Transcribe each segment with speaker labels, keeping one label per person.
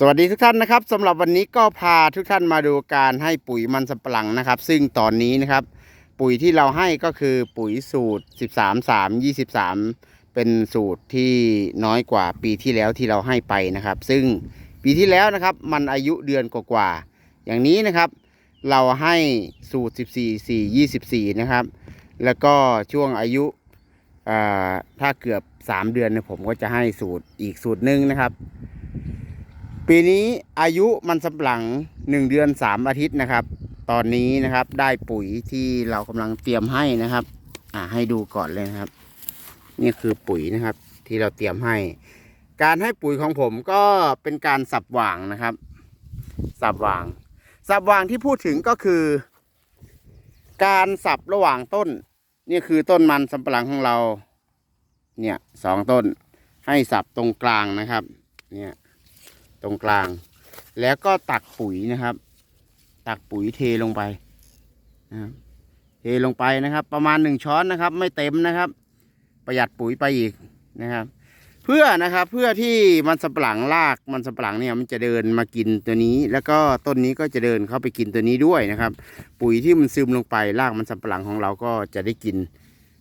Speaker 1: สวัสดีทุกท่านนะครับสำหรับวันนี้ก็พาทุกท่านมาดูการให้ปุ๋ยมันสำปะหลังนะครับ ซึ่งตอนนี้นะครับ ปุ๋ยที่เราให้ก็คือปุ๋ยสูตร 13 3 23 เป็นสูตรที่น้อยกว่าปีที่แล้วที่เราให้ไปนะครับ ซึ่งปีที่แล้วนะครับ มันอายุเดือนกว่าๆอย่างนี้นะครับ เราให้สูตร 14 4 24 นะครับ แล้วก็ช่วงอายุถ้าเกือบ 3 เดือนเนี่ยผมก็จะให้สูตรอีกสูตรหนึ่งนะครับ ปีนี้อายุมันสำปะหลังหนึ่งเดือนสามอาทิตย์นะครับ ตอนนี้นะครับได้ปุ๋ยที่เรากำลังเตรียมให้นะครับ อ่าให้ดูก่อนเลยนะครับ นี่คือปุ๋ยนะครับ ที่เราเตรียมให้ การให้ปุ๋ยของผมก็เป็นการสับหว่างนะครับ สับหว่าง สับหว่างที่พูดถึงก็คือ การสับระหว่างต้น นี่คือต้นมันสำปะหลังของเรา เนี่ยสองต้น ให้สับตรงกลางนะครับ เนี่ย ตรงกลาง แล้วก็ตักปุ๋ยนะครับ ตักปุ๋ยเทลงไปนะครับเทลงไปนะครับ ประมาณหนึ่งช้อนนะครับ ไม่เต็มนะครับ ประหยัดปุ๋ยไปอีกนะครับ เพื่อนะครับเพื่อที่มันสำปะหลังรากมันสำปะหลังเนี่ยมันจะเดินมากินตัวนี้ แล้วก็ต้นนี้ก็จะเดินเข้าไปกินตัวนี้ด้วยนะครับ ปุ๋ยที่มันซึมลงไปรากมันสำปะหลังของเราก็จะได้กิน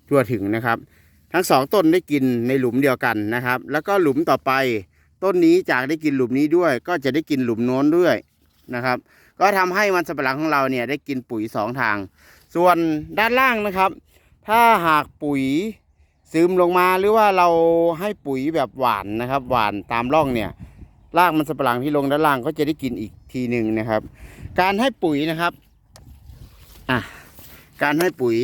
Speaker 1: ทั่วถึงนะครับ ทั้งสองต้นได้กินในหลุมเดียวกันนะครับ แล้วก็หลุมต่อไป ต้นนี้จากได้กินหลุมนี้ด้วย ก็จะได้กินหลุมโน้นด้วยนะครับ ก็ทำให้มันสำปะหลังของเราเนี่ยได้กินปุ๋ยสองทาง ส่วนด้านล่างนะครับ ถ้าหากปุ๋ยซึมลงมาหรือว่าเราให้ปุ๋ยแบบหวานนะครับ หวานตามร่องเนี่ยรากมันสำปะหลังที่ลงด้านล่างก็จะได้กินอีกทีหนึ่งนะครับ การให้ปุ๋ยนะครับอะการให้ปุ๋ย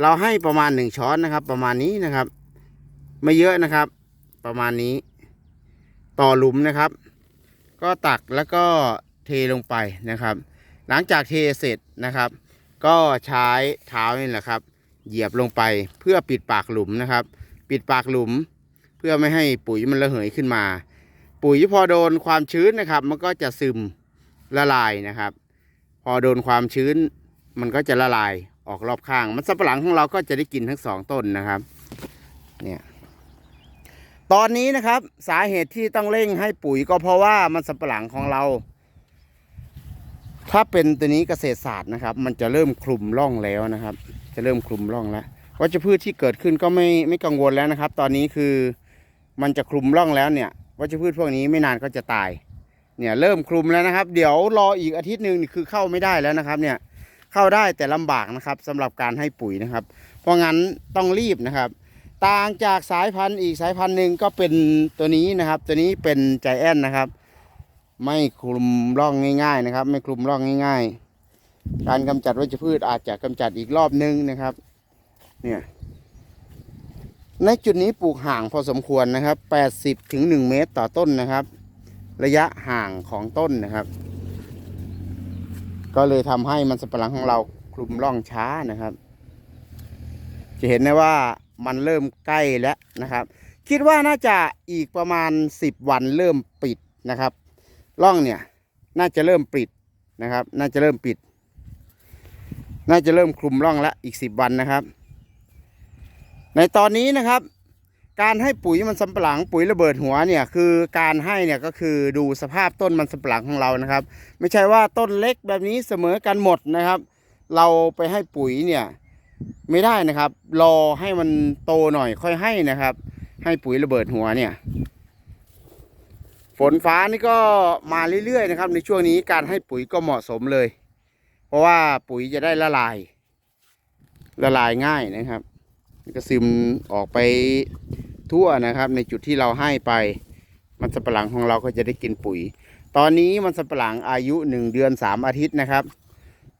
Speaker 1: เราให้ประมาณหนึ่งช้อนนะครับ ประมาณนี้นะครับ ไม่เยอะนะครับ ประมาณนี้ ต่อหลุมนะครับ ก็ตักแล้วก็เทลงไปนะครับ หลังจากเทเสร็จนะครับ ก็ใช้เท้านี่แหละครับ เหยียบลงไปเพื่อปิดปากหลุมนะครับ ปิดปากหลุม เพื่อไม่ให้ปุ๋ยมันระเหยขึ้นมา ปุ๋ยพอโดนความชื้นนะครับ มันก็จะซึมละลายนะครับ พอโดนความชื้น มันก็จะละลายออกรอบข้าง มันสับปะหลังของเราก็จะได้กินทั้งสองต้นนะครับ เนี่ย ตอนนี้นะครับสาเหตุที่ต้องเร่งให้ปุ๋ยก็เพราะว่ามันสำปะหลังของเรา ถ้าเป็นตัวนี้เกษตรศาสตร์นะครับ มันจะเริ่มคลุมร่องแล้วนะครับ จะเริ่มคลุมร่องแล้ววัชพืชที่เกิดขึ้นก็ไม่ไม่กังวลแล้วนะครับ ตอนนี้คือมันจะคลุมร่องแล้วเนี่ยวัชพืชพวกนี้ไม่นานก็จะตาย เนี่ยเริ่มคลุมแล้วนะครับ เดี๋ยวรออีกอาทิตย์หนึ่งคือเข้าไม่ได้แล้วนะครับ เนี่ยเข้าได้แต่ลำบากนะครับสำหรับการให้ปุ๋ยนะครับ เพราะงั้นต้องรีบนะครับ ต่างจากสายพันธุ์อีกสายพันธุ์หนึ่งก็เป็นตัวนี้นะครับ ตัวนี้เป็นใจแอนนะครับ ไม่คลุมร่องง่ายๆนะครับ ไม่คลุมร่องง่าย ๆ การกำจัดวัชพืชอาจจะกำจัดอีกรอบนึงนะครับ เนี่ยในจุดนี้ปลูกห่างพอสมควรนะครับ 80ถึง1เมตรต่อต้นนะครับ ระยะห่างของต้นนะครับ ก็เลยทำให้มันสับปะหลังของเราคลุมร่องช้านะครับ จะเห็นได้ว่า มันเริ่มใกล้แล้วนะครับ คิดว่าน่าจะอีกประมาณ 10 วันเริ่มปิดนะครับร่องเนี่ยน่าจะเริ่มปิดนะครับ น่าจะเริ่มปิด น่าจะเริ่มคลุมร่องแล้วอีก 10 วันนะครับ ในตอนนี้นะครับ การให้ปุ๋ยมันสำปะหลังปุ๋ยระเบิดหัวเนี่ยคือการให้เนี่ยก็คือดูสภาพต้นมันสำปะหลังของเรานะครับ ไม่ใช่ว่าต้นเล็กแบบนี้เสมอกันหมดนะครับ เราไปให้ปุ๋ยเนี่ย ไม่ได้นะครับ รอให้มันโตหน่อยค่อยให้นะครับ ให้ปุ๋ยระเบิดหัวเนี่ย ฝนฟ้านี่ก็มาเรื่อยๆนะครับ ในช่วงนี้การให้ปุ๋ยก็เหมาะสมเลย เพราะว่าปุ๋ยจะได้ละลาย ละลายง่ายนะครับก็ซึมออกไปทั่วนะครับ ในจุดที่เราให้ไป มันสับปะหลังของเราก็จะได้กินปุ๋ย ตอนนี้มันสับปะหลังอายุหนึ่งเดือนสามอาทิตย์นะครับ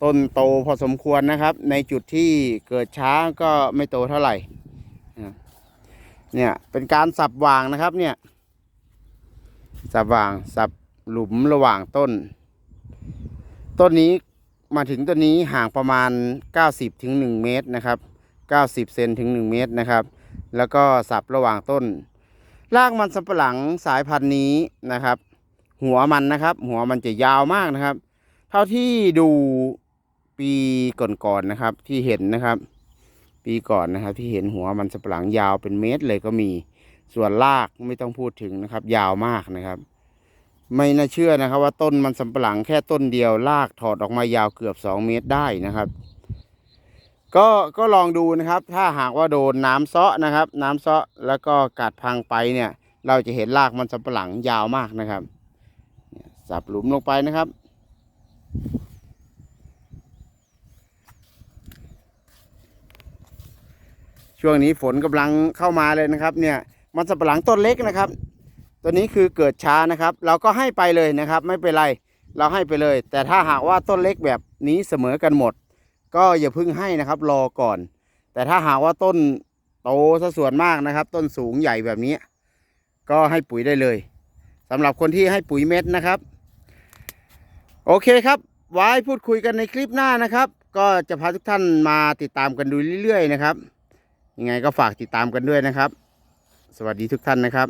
Speaker 1: ต้นโตพอสมควรนะครับ ในจุดที่เกิดช้าก็ไม่โตเท่าไหร่เนี่ยเป็นการสับวางนะครับเนี่ยสับวางสับหลุมระหว่างต้น ต้นนี้มาถึงต้นนี้ห่างประมาณ 90ถึง1เมตรนะครับ90เซนถึง 1 เมตรนะครับ แล้วก็สับระหว่างต้น รากมันสำปะหลังสายพันธุ์นี้นะครับ หัวมันนะครับ หัวมันจะยาวมากนะครับ เท่าที่ดู ปีก่อนๆนะครับ ที่เห็นนะครับ ปีก่อนนะครับ ที่เห็นหัวมันสำปะหลังยาวเป็นเมตรเลยก็มี ส่วนรากไม่ต้องพูดถึงนะครับ ยาวมากนะครับ ไม่น่าเชื่อนะครับ ว่าต้นมันสำปะหลังแค่ต้นเดียวลากถอดออกมายาวเกือบ2เมตรได้นะครับก็ก็ลองดูนะครับ ถ้าหากว่าโดนน้ำเซาะนะครับ น้ำเซาะแล้วก็กัดพังไปเนี่ย เราจะเห็นรากมันสำปะหลังยาวมากนะครับ สับหลุมลงไปนะครับ ช่วงนี้ฝนกำลังเข้ามาเลยนะครับ เนี่ยมันสำปะหลังต้นเล็กนะครับ ตัวนี้คือเกิดช้านะครับ เราก็ให้ไปเลยนะครับ ไม่เป็นไรเราให้ไปเลย แต่ถ้าหากว่าต้นเล็กแบบนี้เสมอกันหมด ก็อย่าเพิ่งให้นะครับ รอก่อน แต่ถ้าหากว่าต้นโตซะส่วนมากนะครับ ต้นสูงใหญ่แบบนี้ ก็ให้ปุ๋ยได้เลยสำหรับคนที่ให้ปุ๋ยเม็ดนะครับ โอเคครับไว้พูดคุยกันในคลิปหน้านะครับ ก็จะพาทุกท่านมาติดตามกันดูเรื่อยๆนะครับ ยังไงก็ฝากติดตามกันด้วยนะครับ สวัสดีทุกท่านนะครับ